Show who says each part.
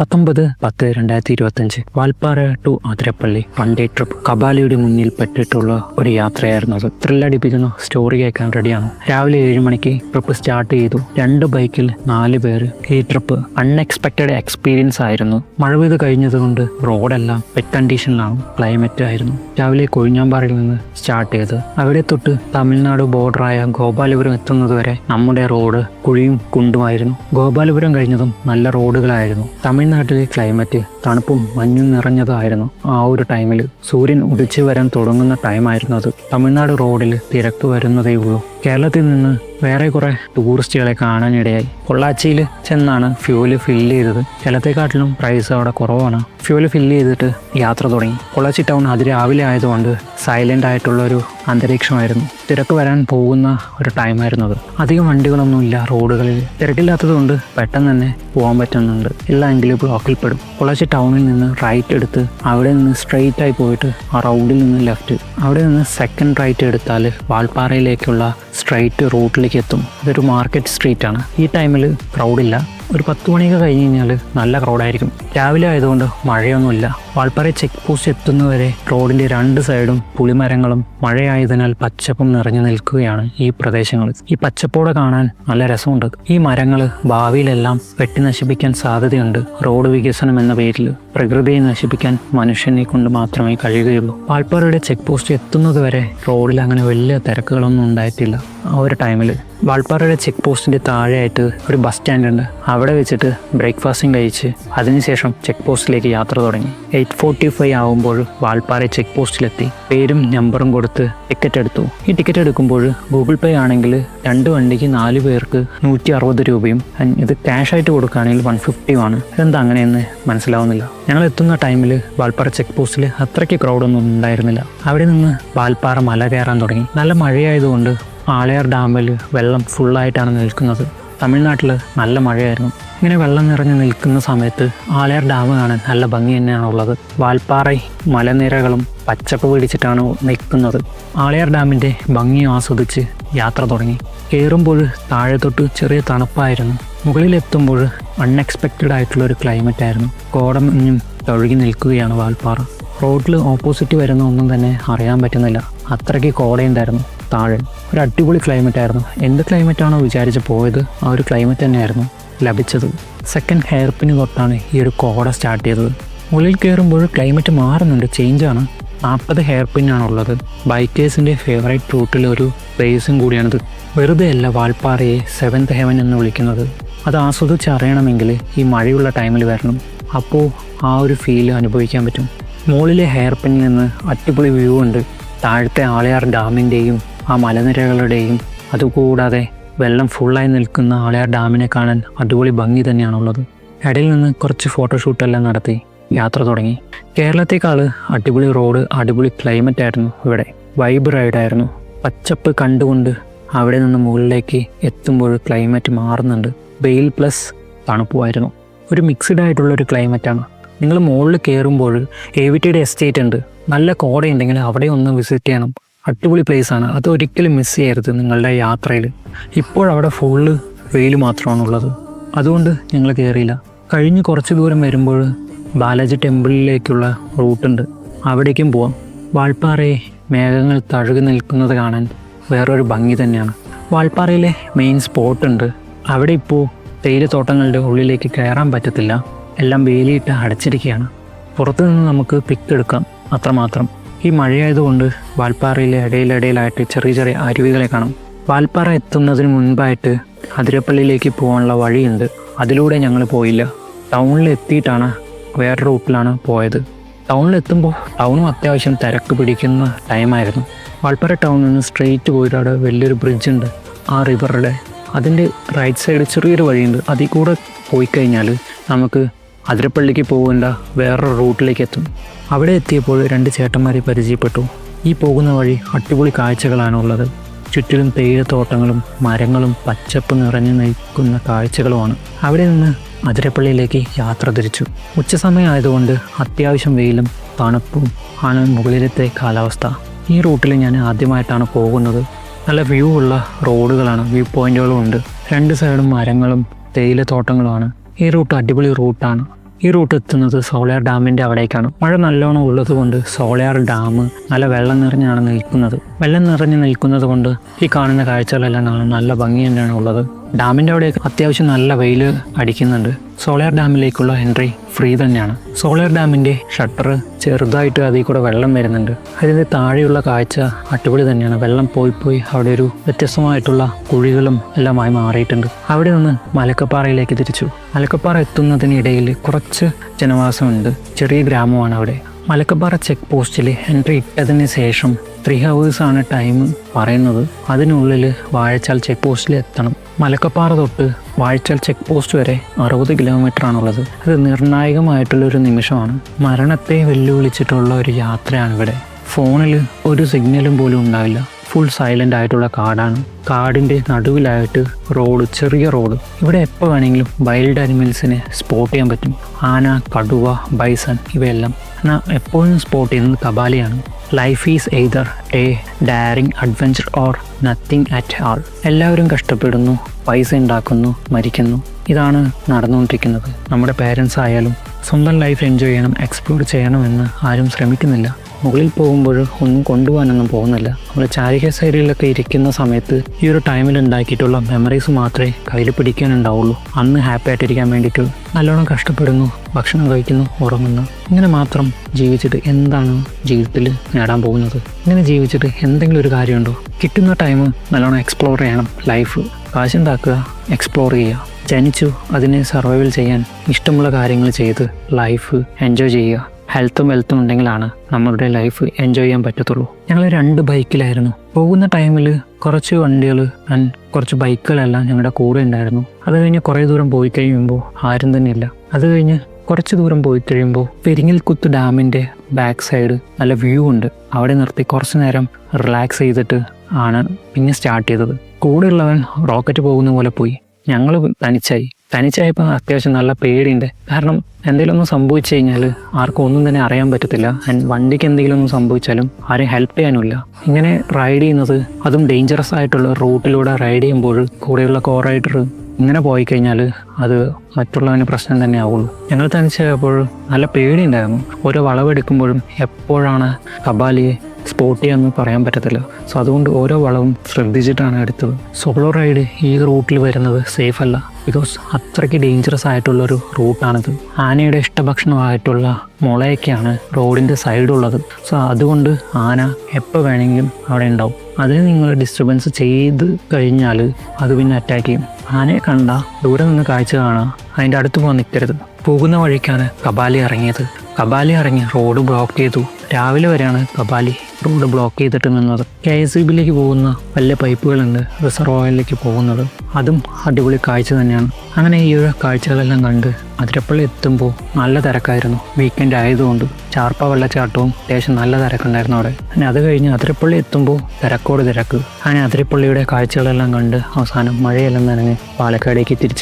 Speaker 1: പത്തൊമ്പത് പത്ത് രണ്ടായിരത്തി ഇരുപത്തഞ്ച് Valparai to Athirappilly one day trip. കബാലിയുടെ മുന്നിൽ പെട്ടിട്ടുള്ള ഒരു യാത്രയായിരുന്നു അത്. ത്രില്ലടിപ്പിക്കുന്ന സ്റ്റോറി കേൾക്കാൻ റെഡിയാണ്. രാവിലെ ഏഴ് മണിക്ക് ട്രിപ്പ് സ്റ്റാർട്ട് ചെയ്തു. രണ്ട് ബൈക്കിൽ നാല് പേര് ഈ ട്രിപ്പ് അൺഎക്സ്പെക്റ്റഡ് എക്സ്പീരിയൻസ് ആയിരുന്നു. മഴ പെയ്ത് കഴിഞ്ഞതുകൊണ്ട് റോഡെല്ലാം വെറ്റ് കണ്ടീഷനിലാണ് ക്ലൈമറ്റ് ആയിരുന്നു. രാവിലെ കൊഴിഞ്ഞാമ്പാറയിൽ നിന്ന് സ്റ്റാർട്ട് ചെയ്ത് അവിടെ തൊട്ട് തമിഴ്നാട് ബോർഡറായ ഗോപാലപുരം എത്തുന്നതുവരെ നമ്മുടെ റോഡ് കുഴിയും കുണ്ടുമായിരുന്നു. ഗോപാലപുരം കഴിഞ്ഞതും നല്ല റോഡുകളായിരുന്നു. തമിഴ്നാട്ടിലെ ക്ലൈമറ്റ് തണുപ്പും മഞ്ഞും നിറഞ്ഞതായിരുന്നു. ആ ഒരു ടൈമിൽ സൂര്യൻ ഉദിച്ചു വരാൻ തുടങ്ങുന്ന ടൈമായിരുന്നു അത്. തമിഴ്നാട് റോഡിൽ തിരക്ക് വരുന്നതേ ഉള്ളൂ. കേരളത്തിൽ നിന്ന് വേറെ കുറെ ടൂറിസ്റ്റുകളെ കാണാനിടയായി. പൊള്ളാച്ചിയിൽ ചെന്നാണ് ഫ്യൂൽ ഫില്ല് ചെയ്തത്. ചിലത്തെക്കാട്ടിലും പ്രൈസ് അവിടെ കുറവാണ്. ഫ്യൂൽ ഫില്ല് ചെയ്തിട്ട് യാത്ര തുടങ്ങി. പൊള്ളാച്ചി ടൗൺ അതിരാവിലെ ആയതുകൊണ്ട് സൈലന്റ് ആയിട്ടുള്ള ഒരു അന്തരീക്ഷമായിരുന്നു. തിരക്ക് വരാൻ പോകുന്ന ഒരു ടൈമായിരുന്നു അത്. അധികം വണ്ടികളൊന്നുമില്ല റോഡുകളിൽ. തിരക്കില്ലാത്തതുകൊണ്ട് പെട്ടെന്ന് തന്നെ പോകാൻ പറ്റുന്നുണ്ട്. ഇല്ലെങ്കിലും ബ്ലോക്കിൽ പെടും. പൊള്ളാച്ചി ടൗണിൽ നിന്ന് റൈറ്റ് എടുത്ത് അവിടെ നിന്ന് സ്ട്രെയിറ്റ് ആയി പോയിട്ട് ആ റോഡിൽ നിന്ന് ലെഫ്റ്റ് അവിടെ നിന്ന് സെക്കൻഡ് റൈറ്റ് എടുത്താൽ വാൾപ്പാറയിലേക്കുള്ള സ്ട്രെയിറ്റ് റൂട്ടിലേക്ക് എത്തും. ഇതൊരു മാർക്കറ്റ് സ്ട്രീറ്റ് ആണ്. ഈ ടൈമിൽ ക്രൗഡില്ല ഒരു പത്ത് മണിയൊക്കെ കഴിഞ്ഞ് കഴിഞ്ഞാൽ നല്ല ക്രൗഡായിരിക്കും രാവിലെ ആയതുകൊണ്ട് മഴയൊന്നുമില്ല. വാൾപ്പാറ ചെക്ക് പോസ്റ്റ് എത്തുന്നവരെ റോഡിന്റെ രണ്ട് സൈഡും പുളിമരങ്ങളും മഴയായതിനാൽ പച്ചപ്പും നിറഞ്ഞു നിൽക്കുകയാണ് ഈ പ്രദേശങ്ങൾ ഈ പച്ചപ്പോടെ കാണാൻ നല്ല രസമുണ്ട്. ഈ മരങ്ങൾ ഭാവിയിലെല്ലാം വെട്ടി നശിപ്പിക്കാൻ സാധ്യതയുണ്ട്. റോഡ് വികസനം എന്ന പേരിൽ പ്രകൃതിയെ നശിപ്പിക്കാൻ മനുഷ്യനെ കൊണ്ട് മാത്രമേ കഴിയുകയുള്ളൂ. വാൾപ്പാറയുടെ ചെക്ക് പോസ്റ്റ് എത്തുന്നതുവരെ റോഡിൽ അങ്ങനെ വലിയ തിരക്കുകളൊന്നും ഉണ്ടായിട്ടില്ല. ആ ഒരു ടൈമിൽ വാൾപ്പാറയുടെ ചെക്ക് പോസ്റ്റിന്റെ താഴെയായിട്ട് ഒരു ബസ് സ്റ്റാൻഡ് ഉണ്ട്. അവിടെ വെച്ചിട്ട് ബ്രേക്ക്ഫാസ്റ്റും കഴിച്ച് അതിനുശേഷം ചെക്ക് പോസ്റ്റിലേക്ക് യാത്ര തുടങ്ങി. എയ്റ്റ് ഫോർട്ടി ഫൈവ് ആകുമ്പോൾ വാൾപ്പാറ ചെക്ക് പോസ്റ്റിലെത്തി പേരും നമ്പറും കൊടുത്ത് ടിക്കറ്റ് എടുത്തു. ഈ ടിക്കറ്റ് എടുക്കുമ്പോൾ ഗൂഗിൾ പേ ആണെങ്കിൽ രണ്ട് വണ്ടിക്ക് നാല് പേർക്ക് നൂറ്റി അറുപത് രൂപയും ഇത് ക്യാഷ് ആയിട്ട് കൊടുക്കുകയാണെങ്കിൽ വൺ ഫിഫ്റ്റിയും ആണ്. ഇതെന്താ അങ്ങനെയെന്ന് മനസ്സിലാവുന്നില്ല. ഞങ്ങൾ എത്തുന്ന ടൈമിൽ വാൽപ്പാറ ചെക്ക് പോസ്റ്റിൽ അത്രയ്ക്ക് ക്രൗഡൊന്നും ഉണ്ടായിരുന്നില്ല. അവിടെ നിന്ന് വാൽപ്പാറ മല കയറാൻ തുടങ്ങി. നല്ല മഴയായതുകൊണ്ട് ആളയാർ ഡാമിൽ വെള്ളം ഫുള്ളായിട്ടാണ് നിൽക്കുന്നത്. തമിഴ്നാട്ടിൽ നല്ല മഴയായിരുന്നു. ഇങ്ങനെ വെള്ളം നിറഞ്ഞ് നിൽക്കുന്ന സമയത്ത് ആളയാർ ഡാം കാണാൻ നല്ല ഭംഗി തന്നെയാണുള്ളത് വാൽപ്പാറ മലനിരകളും പച്ചപ്പ് പിടിച്ചിട്ടാണ് നിൽക്കുന്നത്. ആളയാർ ഡാമിന്റെ ഭംഗി ആസ്വദിച്ച് യാത്ര തുടങ്ങി. കയറുമ്പോൾ താഴെ തൊട്ട് ചെറിയ തണുപ്പായിരുന്നു. മുകളിലെത്തുമ്പോൾ അൺഎക്സ്പെക്റ്റഡ് ആയിട്ടുള്ള ഒരു ക്ലൈമറ്റ് ആയിരുന്നു. കോടമഞ്ഞും തഴുകി നിൽക്കുകയാണ് വാൽപ്പാറ. റോഡിൽ ഓപ്പോസിറ്റ് വരുന്ന ഒന്നും തന്നെ അറിയാൻ പറ്റുന്നില്ല. അത്രയ്ക്ക് കോടയുണ്ടായിരുന്നു. താഴെ. ഒരു അടിപൊളി ക്ലൈമറ്റ് ആയിരുന്നു. എന്ത് ക്ലൈമറ്റ് ആണോ വിചാരിച്ച് പോയത് ആ ഒരു ക്ലൈമറ്റ് തന്നെയായിരുന്നു ലഭിച്ചത്. സെക്കൻഡ് ഹെയർ പിന് തൊട്ടാണ് ഈ ഒരു കോട സ്റ്റാർട്ട് ചെയ്തത്. ഉള്ളിൽ കയറുമ്പോൾ ക്ലൈമറ്റ് മാറുന്നുണ്ട് ചേഞ്ചാണ് നാൽപ്പത് ഹെയർ പിന്നാണുള്ളത് ബൈക്കേഴ്സിന്റെ ഫേവറേറ്റ് റൂട്ടിൽ ഒരു പ്ലേസും കൂടിയാണിത്. വെറുതെ അല്ല വാൽപ്പാറയെ സെവൻത് ഹെവൻ എന്ന് വിളിക്കുന്നത്. അത് ആസ്വദിച്ച് അറിയണമെങ്കിൽ ഈ മഴയുള്ള ടൈമിൽ വരണം. അപ്പോൾ ആ ഒരു ഫീൽ അനുഭവിക്കാൻ പറ്റും. മുകളിലെ ഹെയർ പിന്നിൽ നിന്ന് അടിപൊളി വ്യൂ ഉണ്ട്. താഴത്തെ ആളയാർ ഡാമിന്റെയും ആ മലനിരകളുടെയും അതുകൂടാതെ വെള്ളം ഫുള്ളായി നിൽക്കുന്ന ആളെ ആ ഡാമിനെ കാണാൻ അടിപൊളി ഭംഗി തന്നെയാണുള്ളത്. ഇടയിൽ നിന്ന് കുറച്ച് ഫോട്ടോഷൂട്ടെല്ലാം നടത്തി യാത്ര തുടങ്ങി. കേരളത്തേക്കാൾ അടിപൊളി റോഡ് അടിപൊളി ക്ലൈമറ്റ് ആയിരുന്നു ഇവിടെ. വൈബ് റൈഡായിരുന്നു പച്ചപ്പ് കണ്ടുകൊണ്ട് അവിടെ നിന്ന് മുകളിലേക്ക് എത്തുമ്പോൾ ക്ലൈമറ്റ് മാറുന്നുണ്ട്. വെയിൽ പ്ലസ് തണുപ്പുമായിരുന്നു. ഒരു മിക്സ്ഡ് ആയിട്ടുള്ള ഒരു ക്ലൈമറ്റാണ് നിങ്ങൾ മുകളിൽ കയറുമ്പോൾ എ വി ടിയുടെ എസ്റ്റേറ്റ് ഉണ്ട്. നല്ല കോടയുണ്ടെങ്കിൽ അവിടെ ഒന്ന് വിസിറ്റ് ചെയ്യണം. അടിപൊളി ആണ്. അത് ഒരിക്കലും മിസ് ചെയ്യരുത് നിങ്ങളുടെ യാത്രയിൽ ഇപ്പോഴവിടെ ഫുള്ള് വെയിൽ മാത്രമാണുള്ളത്. അതുകൊണ്ട് ഞങ്ങൾ കയറിയില്ല കഴിഞ്ഞ് കുറച്ച് ദൂരം വരുമ്പോൾ ബാലാജി ടെമ്പിളിലേക്കുള്ള റൂട്ടുണ്ട് അവിടേക്കും പോവാം. വാൾപ്പാറയെ മേഘങ്ങൾ തഴുകി നിൽക്കുന്നത് കാണാൻ വേറൊരു ഭംഗി തന്നെയാണ്. വാൾപ്പാറയിലെ മെയിൻ സ്പോട്ട് ഉണ്ട്. അവിടെ ഇപ്പോൾ തേയിലത്തോട്ടങ്ങളുടെ ഉള്ളിലേക്ക് കയറാൻ പറ്റത്തില്ല. എല്ലാം വേലിയിട്ട് അടച്ചിരിക്കുകയാണ്. പുറത്തു നിന്ന് നമുക്ക് പിക്ക് എടുക്കാം. അത്രമാത്രം. ഈ മഴയായതുകൊണ്ട് വാൽപ്പാറയിലെ ഇടയിലിടയിലായിട്ട് ചെറിയ ചെറിയ അരുവികളെ കാണും. വാൽപ്പാറ എത്തുന്നതിന് മുൻപായിട്ട് അതിരപ്പള്ളിയിലേക്ക് പോകാനുള്ള വഴിയുണ്ട്. അതിലൂടെ ഞങ്ങൾ പോയില്ല. ടൗണിൽ എത്തിയിട്ടാണ് വേറെ റൂട്ടിലാണ് പോയത്. ടൗണിലെത്തുമ്പോൾ ടൗണും അത്യാവശ്യം തിരക്ക് പിടിക്കുന്ന ടൈമായിരുന്നു വാൽപ്പാറ ടൗണിൽ നിന്ന് സ്ട്രെയിറ്റ് പോയിട്ട് അവിടെ വലിയൊരു ബ്രിഡ്ജ് ഉണ്ട്. ആ റിവറുടെ അതിന്റെ റൈറ്റ് സൈഡ് ചെറിയൊരു വഴിയുണ്ട്. അതിൽ കൂടെ പോയി കഴിഞ്ഞാൽ നമുക്ക് അതിരപ്പള്ളിക്ക് പോകേണ്ട വേറൊരു റൂട്ടിലേക്ക് എത്തും. അവിടെ എത്തിയപ്പോൾ രണ്ട് ചേട്ടന്മാരെ പരിചയപ്പെട്ടു. ഈ പോകുന്ന വഴി അടിപൊളി കാഴ്ചകളാണുള്ളത് ചുറ്റിലും തേയിലത്തോട്ടങ്ങളും മരങ്ങളും പച്ചപ്പ് നിറഞ്ഞു നിൽക്കുന്ന കാഴ്ചകളുമാണ്. അവിടെ നിന്ന് അതിരപ്പള്ളിയിലേക്ക് യാത്ര തിരിച്ചു. ഉച്ചസമയം ആയതുകൊണ്ട് അത്യാവശ്യം വെയിലും തണുപ്പും ആണ് മുകളിലത്തെ കാലാവസ്ഥ. ഈ റൂട്ടിൽ ഞാൻ ആദ്യമായിട്ടാണ് പോകുന്നത്. നല്ല വ്യൂ ഉള്ള റോഡുകളാണ് വ്യൂ പോയിന്റുകളും ഉണ്ട് രണ്ട് സൈഡും മരങ്ങളും തേയിലത്തോട്ടങ്ങളുമാണ്. ഈ റൂട്ട് അടിപൊളി റൂട്ടാണ്. ഈ റൂട്ട് എത്തുന്നത് സോളയാർ ഡാമിന്റെ അവിടേക്കാണ്. മഴ നല്ലോണം ഉള്ളത് കൊണ്ട് സോളയാർ ഡാം നല്ല വെള്ളം നിറഞ്ഞാണ് നിൽക്കുന്നത്. വെള്ളം നിറഞ്ഞ് നിൽക്കുന്നത് കൊണ്ട് ഈ കാണുന്ന കാഴ്ചകളെല്ലാം കാണാൻ നല്ല ഭംഗി തന്നെയാണ് ഉള്ളത്. ഡാമിന്റെ അവിടെയൊക്കെ അത്യാവശ്യം നല്ല വെയിൽ അടിക്കുന്നുണ്ട്. സോളയാർ ഡാമിലേക്കുള്ള എൻട്രി ഫ്രീ തന്നെയാണ്. സോളയാർ ഡാമിന്റെ ഷട്ടർ ചെറുതായിട്ട് അതിൽ കൂടെ വെള്ളം വരുന്നുണ്ട്. അതിന്റെ താഴെയുള്ള കാഴ്ച അടിപൊളി തന്നെയാണ്. വെള്ളം പോയി പോയി അവിടെ ഒരു വ്യത്യസ്തമായിട്ടുള്ള കുഴികളും എല്ലാമായി മാറിയിട്ടുണ്ട്. അവിടെ നിന്ന് മലക്കപ്പാറയിലേക്ക് തിരിച്ചു. മലക്കപ്പാറ എത്തുന്നതിനിടയിൽ കുറച്ച് ജനവാസമുണ്ട്. ചെറിയ ഗ്രാമമാണ് അവിടെ. മലക്കപ്പാറ ചെക്ക് പോസ്റ്റിൽ എൻട്രി ഇട്ടതിന് ശേഷം ത്രീ ഹവേഴ്സാണ് ടൈം പറയുന്നത്. അതിനുള്ളിൽ വാഴച്ചാൽ ചെക്ക് പോസ്റ്റിൽ എത്തണം. മലക്കപ്പാറ തൊട്ട് വാഴ്ചൽ ചെക്ക് പോസ്റ്റ് വരെ അറുപത് കിലോമീറ്റർ ആണുള്ളത്. അത് നിർണായകമായിട്ടുള്ളൊരു നിമിഷമാണ്. മരണത്തെ വെല്ലുവിളിച്ചിട്ടുള്ള ഒരു യാത്രയാണ് ഇവിടെ. ഫോണിൽ ഒരു സിഗ്നലും പോലും ഉണ്ടാവില്ല. ഫുൾ സൈലന്റ് ആയിട്ടുള്ള കാടാണ്. കാടിന്റെ നടുവിലായിട്ട് റോഡ് ചെറിയ റോഡ് ഇവിടെ എപ്പോൾ വേണമെങ്കിലും വൈൽഡ് അനിമൽസിനെ സ്പോട്ട് ചെയ്യാൻ പറ്റും. ആന കടുവ ബൈസൺ ഇവയെല്ലാം. എന്നാൽ എപ്പോഴും സ്പോട്ട് ചെയ്യുന്നത് കബാലിയാണ്. Life is either a daring adventure or nothing at all എല്ലാവരും കഷ്ടപ്പെടുന്നു പൈസ ഉണ്ടാക്കുന്നു മരിക്കുന്നു. ഇതാണ് നടന്നുകൊണ്ടിരിക്കുന്നത്. നമ്മുടെ പേരൻസ് ആയാലും സ്വന്തം ലൈഫ് എൻജോയ് ചെയ്യണം എക്സ്പ്ലോർ ചെയ്യണമെന്ന് ആരും ശ്രമിക്കുന്നില്ല. മുകളിൽ പോകുമ്പോൾ ഒന്നും കൊണ്ടുപോകാനൊന്നും പോകുന്നില്ല. നമ്മൾ ചാരിക സൈഡിലൊക്കെ ഇരിക്കുന്ന സമയത്ത് ഈ ഒരു ടൈമിൽ ഉണ്ടാക്കിയിട്ടുള്ള മെമ്മറീസ് മാത്രമേ കയ്യിൽ പിടിക്കാനുണ്ടാവുള്ളൂ. അന്ന് ഹാപ്പി ആയിട്ടിരിക്കാൻ വേണ്ടിയിട്ട് നല്ലോണം കഷ്ടപ്പെടുന്നു. ഭക്ഷണം കഴിക്കുന്നു ഉറങ്ങുന്നു. ഇങ്ങനെ മാത്രം ജീവിച്ചിട്ട് എന്താണ് ജീവിതത്തിൽ നേടാൻ പോകുന്നത്? ഇങ്ങനെ ജീവിച്ചിട്ട് എന്തെങ്കിലും ഒരു കാര്യമുണ്ടോ? കിട്ടുന്ന ടൈം നല്ലോണം എക്സ്പ്ലോർ ചെയ്യണം. ലൈഫ് കാശുണ്ടാക്കുക എക്സ്പ്ലോർ ചെയ്യുക. ജനിച്ചു അതിനെ സർവൈവൽ ചെയ്യാൻ ഇഷ്ടമുള്ള കാര്യങ്ങൾ ചെയ്ത് ലൈഫ് എൻജോയ് ചെയ്യുക. ഹെൽത്തും വെൽത്തും ഉണ്ടെങ്കിലാണ് നമ്മളുടെ ലൈഫ് എൻജോയ് ചെയ്യാൻ പറ്റത്തുള്ളൂ. ഞങ്ങൾ രണ്ട് ബൈക്കിലായിരുന്നു പോകുന്ന ടൈമിൽ കുറച്ച് വണ്ടികൾ ആൻഡ് കുറച്ച് ബൈക്കുകളെല്ലാം ഞങ്ങളുടെ കൂടെ ഉണ്ടായിരുന്നു. അത് കഴിഞ്ഞ് കുറേ ദൂരം പോയി കഴിയുമ്പോൾ ആരും തന്നെ ഇല്ല. അത് കഴിഞ്ഞ് കുറച്ച് ദൂരം പോയി കഴിയുമ്പോൾ പെരിങ്ങൽക്കുത്ത് ഡാമിന്റെ ബാക്ക് സൈഡ് നല്ല വ്യൂ ഉണ്ട്. അവിടെ നിർത്തി കുറച്ച് നേരം റിലാക്സ് ചെയ്തിട്ട് ആണ് പിന്നെ സ്റ്റാർട്ട് ചെയ്തത്. കൂടെയുള്ളവൻ റോക്കറ്റ് പോകുന്ന പോലെ പോയി. ഞങ്ങൾ തനിച്ചായി. തനിച്ചായപ്പോൾ അത്യാവശ്യം നല്ല പേടിയുണ്ട്. കാരണം എന്തെങ്കിലും ഒന്നും സംഭവിച്ചു കഴിഞ്ഞാൽ ആർക്കും ഒന്നും തന്നെ അറിയാൻ പറ്റത്തില്ല. ആൻഡ് വണ്ടിക്ക് എന്തെങ്കിലും ഒന്നും സംഭവിച്ചാലും ആരെയും ഹെൽപ്പ് ചെയ്യാനുമില്ല. ഇങ്ങനെ റൈഡ് ചെയ്യുന്നത് അതും ഡേഞ്ചറസ് ആയിട്ടുള്ള റൂട്ടിലൂടെ റൈഡ് ചെയ്യുമ്പോൾ കൂടെയുള്ള കോ റൈഡർ ഇങ്ങനെ പോയി കഴിഞ്ഞാൽ അത് മറ്റുള്ളവന് പ്രശ്നം തന്നെ ആവുള്ളൂ ഞങ്ങൾ തനിച്ചായപ്പോൾ നല്ല പേടിയുണ്ടായിരുന്നു. ഓരോ വളവെടുക്കുമ്പോഴും എപ്പോഴാണ് കബാലി സ്പോട്ട് ചെയ്യാമെന്ന് പറയാൻ പറ്റത്തില്ല. സോ അതുകൊണ്ട് ഓരോ വളവും ശ്രദ്ധിച്ചിട്ടാണ് എടുത്തത്. സോളോ റൈഡ് ഈ റൂട്ടിൽ വരുന്നത് സേഫ് അല്ല. ബിക്കോസ് അത്രയ്ക്ക് ഡേഞ്ചറസ് ആയിട്ടുള്ളൊരു റൂട്ടാണിത് ആനയുടെ ഇഷ്ടഭക്ഷണമായിട്ടുള്ള മുളയൊക്കെയാണ് റോഡിന്റെ സൈഡുള്ളത് സോ അതുകൊണ്ട് ആന എപ്പോൾ വേണമെങ്കിലും അവിടെ ഉണ്ടാവും. അതിന് നിങ്ങൾ ഡിസ്റ്റർബൻസ് ചെയ്ത് കഴിഞ്ഞാൽ അത് പിന്നെ അറ്റാക്ക് ചെയ്യും. ആനയെ കണ്ട ദൂരെ നിന്ന് കാഴ്ച കാണുക. അതിന്റെ അടുത്ത് പോകാൻ നിൽക്കരുത് പോകുന്ന വഴിക്കാണ് കബാലി ഇറങ്ങിയത്. കബാലി ഇറങ്ങി റോഡ് ബ്ലോക്ക് ചെയ്തു. രാവിലെ വരെയാണ് കബാലി റോഡ് ബ്ലോക്ക് ചെയ്തിട്ട് നിന്നത്. കെ എസ് ഇ ബിയിലേക്ക് പോകുന്ന വലിയ പൈപ്പുകളുണ്ട്. റിസർവോയറിലേക്ക് പോകുന്നത്. അതും അടിപൊളി കാഴ്ച തന്നെയാണ്. അങ്ങനെ ഈ ഒരു കാഴ്ചകളെല്ലാം കണ്ട് അതിരപ്പള്ളി എത്തുമ്പോൾ നല്ല തിരക്കായിരുന്നു. വീക്കെൻഡ് ആയതുകൊണ്ട് ചാർപ്പ വെള്ളച്ചാട്ടവും അത്യാവശ്യം നല്ല തിരക്കുണ്ടായിരുന്നു അവിടെ. അങ്ങനെ അത് കഴിഞ്ഞ് അതിരപ്പള്ളി എത്തുമ്പോൾ തിരക്കോട് തിരക്ക്. അങ്ങനെ അതിരപ്പള്ളിയുടെ കാഴ്ചകളെല്ലാം കണ്ട് അവസാനം മഴയെല്ലാം നനഞ്ഞ് പാലക്കാടേക്ക് തിരിച്ചു